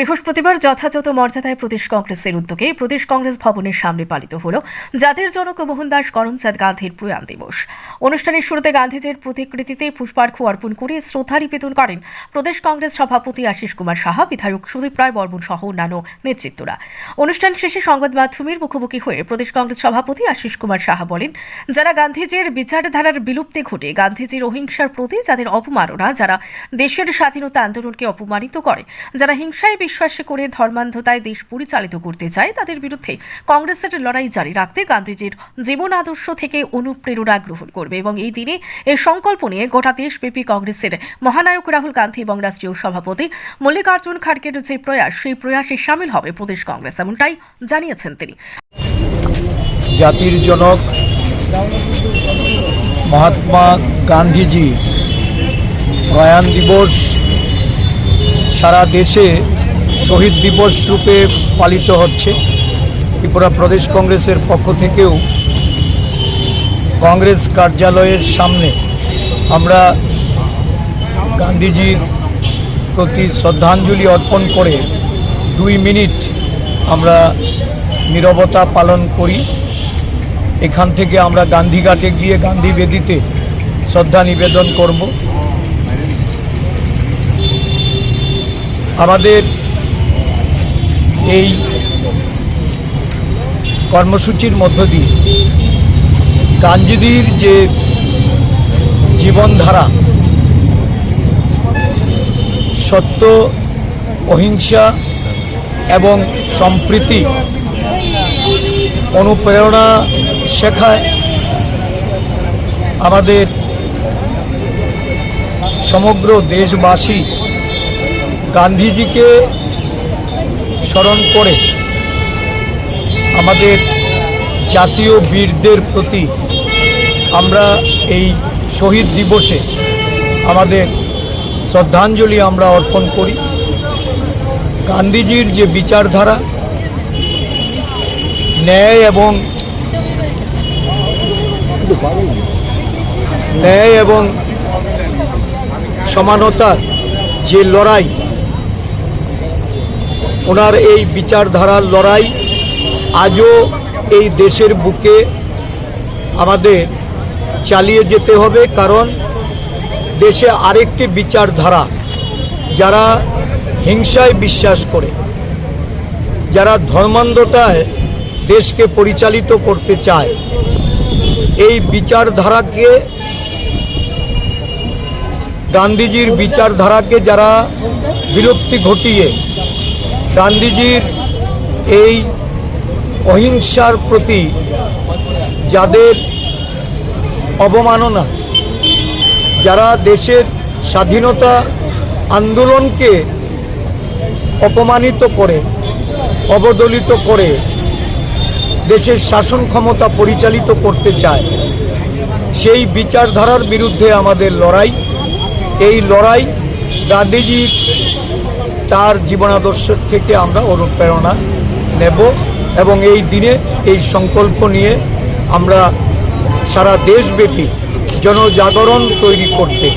বৃহস্পতিবার যথাযথ মর্যাদায় প্রদেশ কংগ্রেসের উদ্যোগে প্রদেশ কংগ্রেস ভবনের সামনে পালিত হল জাতির জনক মোহনদাস করমচাঁদ গান্ধীর প্রয়াণ দিবস। অনুষ্ঠানের শুরুতে গান্ধীজির প্রতিকৃতিতে পুষ্পার্ঘ্য অর্পণ করে শ্রদ্ধা নিবেদন করেন প্রদেশ কংগ্রেস সভাপতি আশিস কুমার সাহা, বিধায়ক সুদীপ রায় বর্মন সহ অন্যান্য নেতৃত্বরা। অনুষ্ঠান শেষে সংবাদ মাধ্যমের মুখোমুখি হয়ে প্রদেশ কংগ্রেস সভাপতি আশিস কুমার সাহা বলেন, যারা গান্ধীজির বিচারধারার বিলুপ্তি ঘটে, গান্ধীজির অহিংসার প্রতি যাদের অপমাননা, যারা দেশের স্বাধীনতা আন্দোলনকে অপমানিত করে, যারা হিংসায় বিশ্বাস করে ধর্মান্ধতায় দেশ পরিচালিত করতে চায়, তাদের বিরুদ্ধে কংগ্রেসের লড়াই জারি রাখতে গান্ধীজির জীবন আদর্শ থেকে অনুপ্রেরণা গ্রহণ করবে এবং এই দিনে এই সংকল্প নিয়ে গোটা দেশব্যাপী কংগ্রেসের মহানায়ক রাহুল গান্ধী এবং রাষ্ট্রীয় সভাপতি মল্লিকার্জুন খাড়গের যে প্রয়াস, সেই প্রয়াসে সামিল হবে প্রদেশ কংগ্রেস, এমনটাই জানিয়েছেন তিনি। জাতির জনক মহাত্মা গান্ধীজি প্রয়াণ দিবস সারা দেশে শহীদ দিবস রূপে পালিত হচ্ছে। ত্রিপুরা প্রদেশ কংগ্রেসের পক্ষ থেকেও কংগ্রেস কার্যালয়ের সামনে আমরা গান্ধীজির প্রতি শ্রদ্ধাঞ্জলি অর্পণ করে দুই মিনিট আমরা নীরবতা পালন করি। এখান থেকে আমরা গান্ধীঘাটে গিয়ে গান্ধী বেদিতে শ্রদ্ধা নিবেদন করব। আমাদের এই কর্মসূচির মধ্য দিয়ে গান্ধীজির যে জীবনধারা, সত্য, অহিংসা এবং সম্প্রীতি অনুপ্রেরণা শেখায় আমাদের সমগ্র দেশবাসী গান্ধীজিকে স্মরণ করে আমাদের জাতীয় বীরদের প্রতি আমরা এই শহীদ দিবসে আমাদের শ্রদ্ধাঞ্জলি আমরা অর্পণ করি। গান্ধীজির যে বিচারধারা, ন্যায় এবং ন্যায় এবং সমানতার যে লড়াই ওনার এই বিচারধারার লড়াই আজও এই দেশের বুকে আমাদের চালিয়ে যেতে হবে, কারণ দেশে আরেকটি বিচারধারা যারা হিংসায় বিশ্বাস করে, যারা ধর্মান্ধতায় দেশকে পরিচালিত করতে চায়, এই বিচারধারাকে, গান্ধীজির বিচারধারাকে যারা বিরক্তি ঘটিয়ে গান্ধীজির এই অহিংসার প্রতি যাদের অবমাননা, যারা দেশের স্বাধীনতা আন্দোলনকে অপমানিত করে, অবদলিত করে, দেশের শাসন ক্ষমতা পরিচালিত করতে চায়, সেই বিচারধারার বিরুদ্ধে আমাদের লড়াই। এই লড়াই গান্ধীজির তার জীবনাদর্শ থেকে আমরা অনুপ্রেরণা নেব এবং এই দিনে এই সংকল্প নিয়ে আমরা সারা দেশব্যাপী জনজাগরণ তৈরি করতে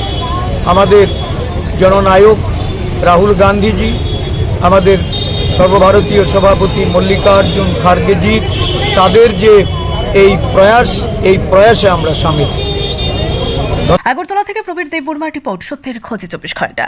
আমাদের জননায়ক রাহুল গান্ধীজি, আমাদের সর্বভারতীয় সভাপতি মল্লিকার্জুন খার্গেজি, তাদের যে এই প্রয়াস, এই প্রয়াসে আমরা সামিল। আগরতলা থেকে প্রবীর দেববর্মা রিপোর্ট, সত্যের খোঁজে চব্বিশ ঘণ্টা।